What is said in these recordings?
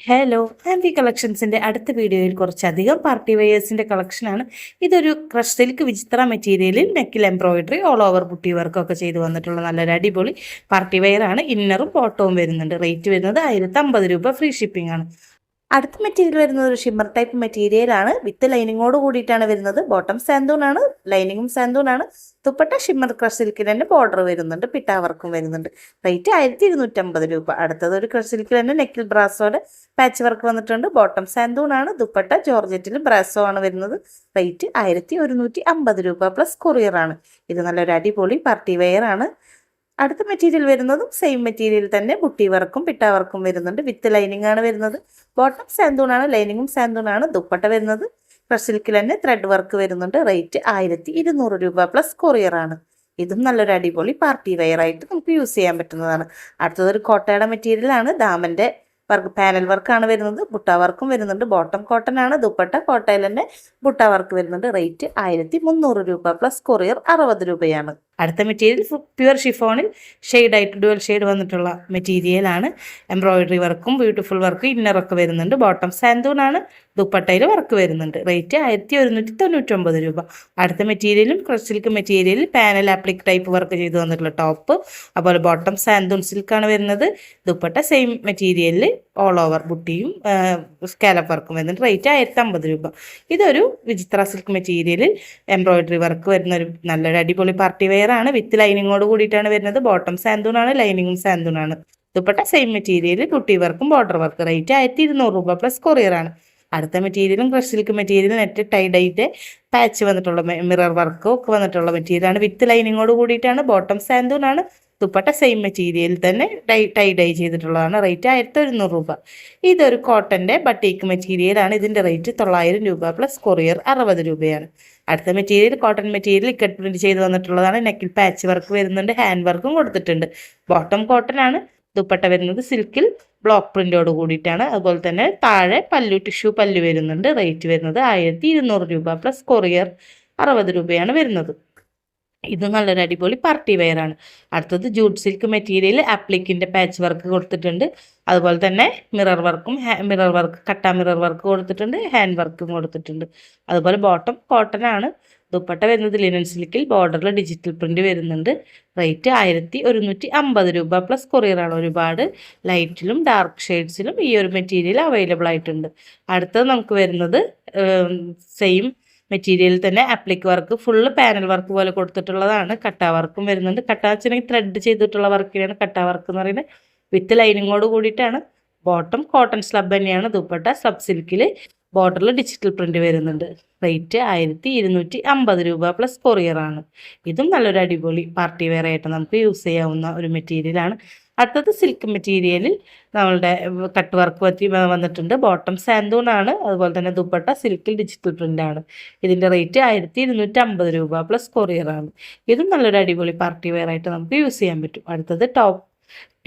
Hello Andy കളക്ഷൻസിന്റെ അടുത്ത വീഡിയോയിൽ കുറച്ചധികം പാർട്ടി വെയേഴ്സിന്റെ കളക്ഷനാണ് ഇതൊരു ക്രഷ് സിൽക്ക് വിചിത്ര മെറ്റീരിയലിൽ നെക്കിൽ എംബ്രോയിഡറി ഓൾ ഓവർ ബുട്ടി വർക്കൊക്കെ ചെയ്ത് വന്നിട്ടുള്ള നല്ലൊരു അടിപൊളി പാർട്ടി വെയറാണ് ഇന്നറും ബോട്ടവും വരുന്നുണ്ട്. റേറ്റ് വരുന്നത് ആയിരത്തി രൂപ ഫ്രീ ഷിപ്പിംഗ് ആണ്. അടുത്ത മെറ്റീരിയൽ വരുന്നത് ഒരു ഷിമ്മർ ടൈപ്പ് മെറ്റീരിയൽ ആണ്. വിത്ത് ലൈനിങ്ങോട് കൂടിയിട്ടാണ് വരുന്നത്. ബോട്ടം സാന്തൂൺ ആണ്. ലൈനിങ്ങും സാന്തൂൺ ആണ്. തുപ്പട്ട ഷിമ്മർ ക്രഷ് സിൽക്കിൽ തന്നെ ബോർഡർ വരുന്നുണ്ട്. പിട്ടാ വർക്കും വരുന്നുണ്ട്. റേറ്റ് ആയിരത്തി ഇരുന്നൂറ്റമ്പത് രൂപ. അടുത്തത് ഒരു ക്രഷ് സിൽക്കിൽ തന്നെ നെക്കിൽ ബ്രാസോടെ പാച്ച് വർക്ക് വന്നിട്ടുണ്ട്. ബോട്ടം സാന്തൂൺ ആണ്. ദുപ്പട്ട ജോർജറ്റിൽ ബ്രാസോ ആണ് വരുന്നത്. റേറ്റ് ആയിരത്തി ഒരുന്നൂറ്റി അമ്പത് രൂപ പ്ലസ് കൊറിയർ ആണ്. ഇത് നല്ലൊരു അടിപൊളി പാർട്ടി വെയർ ആണ്. അടുത്ത മെറ്റീരിയൽ വരുന്നതും സെയിം മെറ്റീരിയൽ തന്നെ ബുട്ടി വർക്കും പിട്ട വർക്കും വരുന്നുണ്ട്. വിത്ത് ലൈനിങ് ആണ് വരുന്നത്. ബോട്ടം സാന്തൂൺ ആണ് ലൈനിങ്ങും സാന്തൂൺ ആണ്. ദുപ്പട്ട വരുന്നത്. സിൽക്കിൽ തന്നെ ത്രെഡ് വർക്ക് വരുന്നുണ്ട്. റേറ്റ് ആയിരത്തി ഇരുന്നൂറ് രൂപ പ്ലസ് കൊറിയർ ആണ്. ഇതും നല്ലൊരു അടിപൊളി പാർട്ടി വെയർ ആയിട്ട് നമുക്ക് യൂസ് ചെയ്യാൻ പറ്റുന്നതാണ്. അടുത്തത് ഒരു കോട്ടയുടെ മെറ്റീരിയൽ ആണ്. ദാമന്റെ വർക്ക് പാനൽ വർക്കാണ് വരുന്നത്. ബുട്ട വർക്കും വരുന്നുണ്ട്. ബോട്ടം കോട്ടൺ ആണ്. ദുപ്പട്ട കോട്ടയിൽ തന്നെ ബുട്ട വർക്ക് വരുന്നുണ്ട്. റേറ്റ് ആയിരത്തി മുന്നൂറ് രൂപ പ്ലസ് കൊറിയർ അറുപത് രൂപയാണ്. അടുത്ത മെറ്റീരിയൽ പ്യുവർ ഷിഫോണിൽ ഷെയ്ഡായിട്ട് ഡുവൽ ഷെയ്ഡ് വന്നിട്ടുള്ള മെറ്റീരിയലാണ് എംബ്രോയിഡറി വർക്കും ബ്യൂട്ടിഫുൾ വർക്കും ഇന്നറൊക്കെ വരുന്നുണ്ട്. ബോട്ടം സാന്തൂണാണ് ദുപ്പട്ടയിൽ വർക്ക് വരുന്നുണ്ട്. റേറ്റ് ആയിരത്തി ഒരുന്നൂറ്റി തൊണ്ണൂറ്റൊമ്പത് രൂപ. അടുത്ത മെറ്റീരിയലും ക്രഷ് സിൽക്ക് മെറ്റീരിയലിൽ പാനൽ ആപ്ലിക് ടൈപ്പ് വർക്ക് ചെയ്ത് വന്നിട്ടുള്ള ടോപ്പ് അതുപോലെ ബോട്ടം സാന്തൂൺ സിൽക്കാണ് വരുന്നത്. ദുപ്പട്ട സെയിം മെറ്റീരിയലിൽ ഓൾ ഓവർ ബുട്ടിയും സ്കാലപ്പ് വർക്കും വരുന്നുണ്ട്. റേറ്റ് ആയിരത്തി അമ്പത് രൂപ. ഇതൊരു വിചിത്ര സിൽക്ക് മെറ്റീരിയലിൽ എംബ്രോയിഡറി വർക്ക് വരുന്ന ഒരു നല്ലൊരു അടിപൊളി പാർട്ടി വെയർ ആണ്. വിത്ത് ലൈനിങ്ങോട് കൂടിയിട്ടാണ് വരുന്നത്. ബോട്ടം സാന്തൂൺ ആണ്. ലൈനിങ്ങും സാന്തൂൺ ആണ്. ദുപ്പട്ട സെയിം മെറ്റീരിയൽ കുട്ടി വർക്കും ബോർഡർ വർക്ക് റേറ്റ് ആയിരത്തി ഇരുന്നൂറ് രൂപ പ്ലസ് കൊറിയർ ആണ്. അടുത്ത മെറ്റീരിയലും crush silk material net tie dyed patch വന്നിട്ടുള്ള മിറർ വർക്കും ഒക്കെ വന്നിട്ടുള്ള മെറ്റീരിയലാണ് വിത്ത് ലൈനിങ്ങോട് കൂടിയിട്ടാണ്. ബോട്ടം സാന്തൂൺ ആണ്. ദുപ്പട്ട സെയിം മെറ്റീരിയൽ തന്നെ ഡൈ ടൈ ഡൈ ചെയ്തിട്ടുള്ളതാണ്. റേറ്റ് ആയിരത്തി ഒരുന്നൂറ് രൂപ. ഇതൊരു കോട്ടന്റെ ബട്ടീക്ക് മെറ്റീരിയലാണ് ഇതിന്റെ റേറ്റ് തൊള്ളായിരം രൂപ പ്ലസ് കൊറിയർ അറുപത് രൂപയാണ്. അടുത്ത material cotton material ikat print ചെയ്ത് വന്നിട്ടുള്ളതാണ്. നെക്കിൽ പാച്ച് വർക്ക് വരുന്നുണ്ട്. ഹാൻഡ് വർക്കും കൊടുത്തിട്ടുണ്ട്. ബോട്ടം കോട്ടൺ ആണ്. ദുപ്പട്ട വരുന്നത് സിൽക്കിൽ ബ്ലോക്ക് പ്രിന്റോട് കൂടിയിട്ടാണ്. അതുപോലെ തന്നെ താഴെ പല്ലു ടിഷ്യൂ പല്ലു വരുന്നുണ്ട്. റേറ്റ് വരുന്നത് ആയിരത്തി രൂപ പ്ലസ് കൊറിയർ അറുപത് രൂപയാണ് വരുന്നത്. ഇത് നല്ലൊരു അടിപൊളി പാർട്ടി വെയർ ആണ്. അടുത്തത് ജൂട്ട് സിൽക്ക് മെറ്റീരിയൽ അപ്ലിക്കിന്റെ പാച്ച് വർക്ക് കൊടുത്തിട്ടുണ്ട്. അതുപോലെ തന്നെ മിറർ വർക്കും മിറർ വർക്ക് കട്ട മിറർ വർക്ക് കൊടുത്തിട്ടുണ്ട്. ഹാൻഡ് വർക്കും കൊടുത്തിട്ടുണ്ട്. അതുപോലെ ബോട്ടം കോട്ടൺ ആണ്. ദുപ്പട്ട വരുന്നത് ലിനൻ സിൽക്കിൽ ബോർഡറിൽ ഡിജിറ്റൽ പ്രിന്റ് വരുന്നുണ്ട്. റേറ്റ് ആയിരത്തി ഒരുന്നൂറ്റി അമ്പത് രൂപ പ്ലസ് കൊറിയറാണ് ഒരുപാട്. ലൈറ്റിലും ഡാർക്ക് ഷെയ്ഡ്സിലും ഈ ഒരു മെറ്റീരിയൽ അവൈലബിൾ ആയിട്ടുണ്ട്. അടുത്തത് നമുക്ക് വരുന്നത് സെയിം മെറ്റീരിയൽ തന്നെ applique work full panel work പോലെ കൊടുത്തിട്ടുള്ളതാണ്. കട്ടാ വർക്കും വരുന്നുണ്ട്. കട്ട വെച്ചിട്ടുണ്ടെങ്കിൽ ത്രെഡ് ചെയ്തിട്ടുള്ള വർക്കിനാണ് കട്ടാ വർക്ക് എന്ന് പറയുന്നത്. വിത്ത് ലൈനിങ്ങോട് കൂടിയിട്ടാണ്. ബോട്ടം കോട്ടൺ സ്ലബ് തന്നെയാണ് ദുപ്പട്ട. സ്ലബ് സിൽക്കിൽ ബോർഡറിൽ ഡിജിറ്റൽ പ്രിന്റ് വരുന്നുണ്ട്. റേറ്റ് ആയിരത്തി ഇരുന്നൂറ്റി അമ്പത് രൂപ പ്ലസ് കൊറിയറാണ് ഇതും നല്ലൊരു അടിപൊളി പാർട്ടി വെയർ ആയിട്ട് നമുക്ക് യൂസ് ചെയ്യാവുന്ന ഒരു മെറ്റീരിയലാണ് അടുത്തത് സിൽക്ക് മെറ്റീരിയലിൽ നമ്മളുടെ കട്ട് വർക്ക് പറ്റി വന്നിട്ടുണ്ട്. ബോട്ടം സാന്തൂൺ ആണ് അതുപോലെ തന്നെ ദുപ്പട്ട സിൽക്കിൽ ഡിജിറ്റൽ പ്രിന്റ് ആണ്. ഇതിന്റെ റേറ്റ് ആയിരത്തി ഇരുന്നൂറ്റി അമ്പത് രൂപ പ്ലസ് കൊറിയർ ആണ്. ഇതും നല്ലൊരു അടിപൊളി പാർട്ടി വെയർ ആയിട്ട് നമുക്ക് യൂസ് ചെയ്യാൻ പറ്റും. അടുത്തത് ടോപ്പ്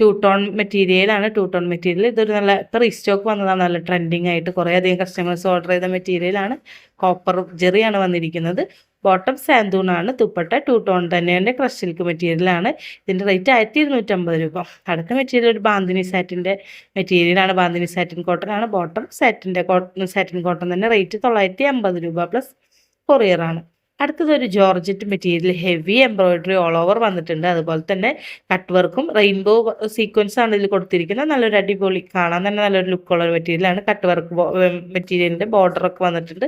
ടു ടോൺ മെറ്റീരിയലാണ് ടു ടോൺ മെറ്റീരിയൽ ഇതൊരു നല്ല ഇപ്പോൾ റീസ്റ്റോക്ക് വന്നതാണ് നല്ല ട്രെൻഡിങ് ആയിട്ട് കുറേ അധികം കസ്റ്റമേഴ്സ് ഓർഡർ ചെയ്ത മെറ്റീരിയലാണ് കോപ്പർ ജെറിയാണ് വന്നിരിക്കുന്നത്. ബോട്ടം സാന്തൂൺ ആണ് ദുപ്പട്ട ടു ടോൺ തന്നെയാണ് ക്രഷ് സിൽക്ക് മെറ്റീരിയലാണ് ഇതിന്റെ റേറ്റ് ആയിരത്തി ഇരുന്നൂറ്റമ്പത് രൂപ. അടുത്ത മെറ്റീരിയൽ ഒരു ബാന്തിനി സാറ്റിന്റെ മെറ്റീരിയലാണ് ബാന്തിനി സാറ്റിൻ കോട്ടൺ ആണ്. ബോട്ടം സാറ്റിന്റെ കോട്ടൺ സാറ്റിൻ കോട്ടൺ തന്നെ റേറ്റ് തൊള്ളായിരത്തി അമ്പത് രൂപ പ്ലസ് കൊറിയറാണ് അടുത്തത് ഒരു georgette material heavy embroidery all over വന്നിട്ടുണ്ട്. അതുപോലെ തന്നെ കട്ട് വർക്കും റെയിൻബോ സീക്വൻസ് ആണ് ഇതിൽ കൊടുത്തിരിക്കുന്നത്. നല്ലൊരു അടിപൊളി കാണാൻ തന്നെ നല്ലൊരു ലുക്കുള്ള മെറ്റീരിയലാണ് കട്ട് വർക്ക് മെറ്റീരിയലിന്റെ ബോർഡറൊക്കെ വന്നിട്ടുണ്ട്.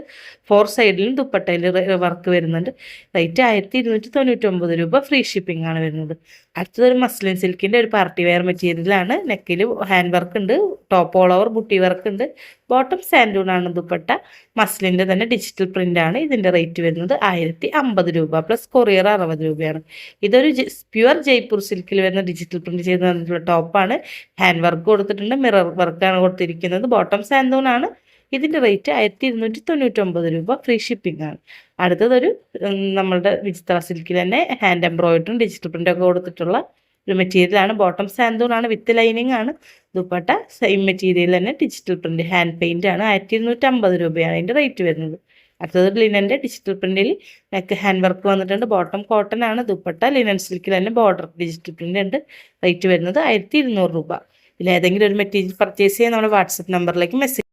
ഫോർ സൈഡിലും ദുപ്പട്ടയിൽ വർക്ക് വരുന്നുണ്ട്. റേറ്റ് ആയിരത്തി ഇരുന്നൂറ്റി രൂപ ഫ്രീ ഷിപ്പിംഗ് ആണ് വരുന്നത്. അടുത്തത് ഒരു മസ്ലിൻ സിൽക്കിന്റെ ഒരു പാർട്ടി വെയർ മെറ്റീരിയലാണ് നെക്കിൽ ഹാൻഡ് വർക്ക് ഉണ്ട് top all over booti work ഉണ്ട്. ബോട്ടം സാൻഡൂൺ ആണ് ദുപ്പട്ട മസ്ലിന്റെ തന്നെ ഡിജിറ്റൽ പ്രിന്റ് ആണ്. ഇതിന്റെ റേറ്റ് വരുന്നത് ആയിരത്തി അമ്പത് രൂപ പ്ലസ് കൊറിയർ അറുപത് രൂപയാണ്. ഇതൊരു പ്യുവർ ജയ്പൂർ സിൽക്കിൽ വരുന്ന ഡിജിറ്റൽ പ്രിന്റ് ചെയ്ത് തന്നിട്ടുള്ള ടോപ്പാണ് ഹാൻഡ് വർക്ക് കൊടുത്തിട്ടുണ്ട് മിറർ വർക്കാണ് കൊടുത്തിരിക്കുന്നത്. ബോട്ടം സാൻഡൂൺ ആണ്. ഇതിന്റെ റേറ്റ് ആയിരത്തി ഇരുന്നൂറ്റി തൊണ്ണൂറ്റൊമ്പത് രൂപ ഫ്രീ ഷിപ്പിംഗ് ആണ്. അടുത്തതൊരു നമ്മളുടെ വിചിത്ര സിൽക്കിൽ തന്നെ ഹാൻഡ് എംബ്രോയിഡറും ഡിജിറ്റൽ പ്രിന്റൊക്കെ കൊടുത്തിട്ടുള്ള ഒരു മെറ്റീരിയലാണ് ബോട്ടം സാന്തൂൺ ആണ് വിത്ത് ലൈനിങ് ആണ്. ദുപ്പട്ട സെയിം മെറ്റീരിയൽ തന്നെ ഡിജിറ്റൽ പ്രിന്റ് ഹാൻഡ് പെയിന്റ് ആണ്. ആയിരത്തി ഇരുന്നൂറ്റമ്പത് രൂപയാണ് അതിന്റെ റേറ്റ് വരുന്നത്. അടുത്തത് ലിനന്റെ ഡിജിറ്റൽ പ്രിന്റിൽ നെക്ക് ഹാൻഡ് വർക്ക് വന്നിട്ടുണ്ട്. ബോട്ടം കോട്ടൺ ആണ് ദുപ്പട്ട ലിനൻ സിൽക്കിൽ തന്നെ ബോർഡർ ഡിജിറ്റൽ പ്രിന്റ് ഉണ്ട്. റേറ്റ് വരുന്നത് ആയിരത്തി ഇരുന്നൂറ് രൂപ. ഇതിൽ ഏതെങ്കിലും ഒരു മെറ്റീരിയൽ പർച്ചേസ് ചെയ്യാൻ നമ്മുടെ വാട്സപ്പ് നമ്പറിലേക്ക് മെസ്സേജ്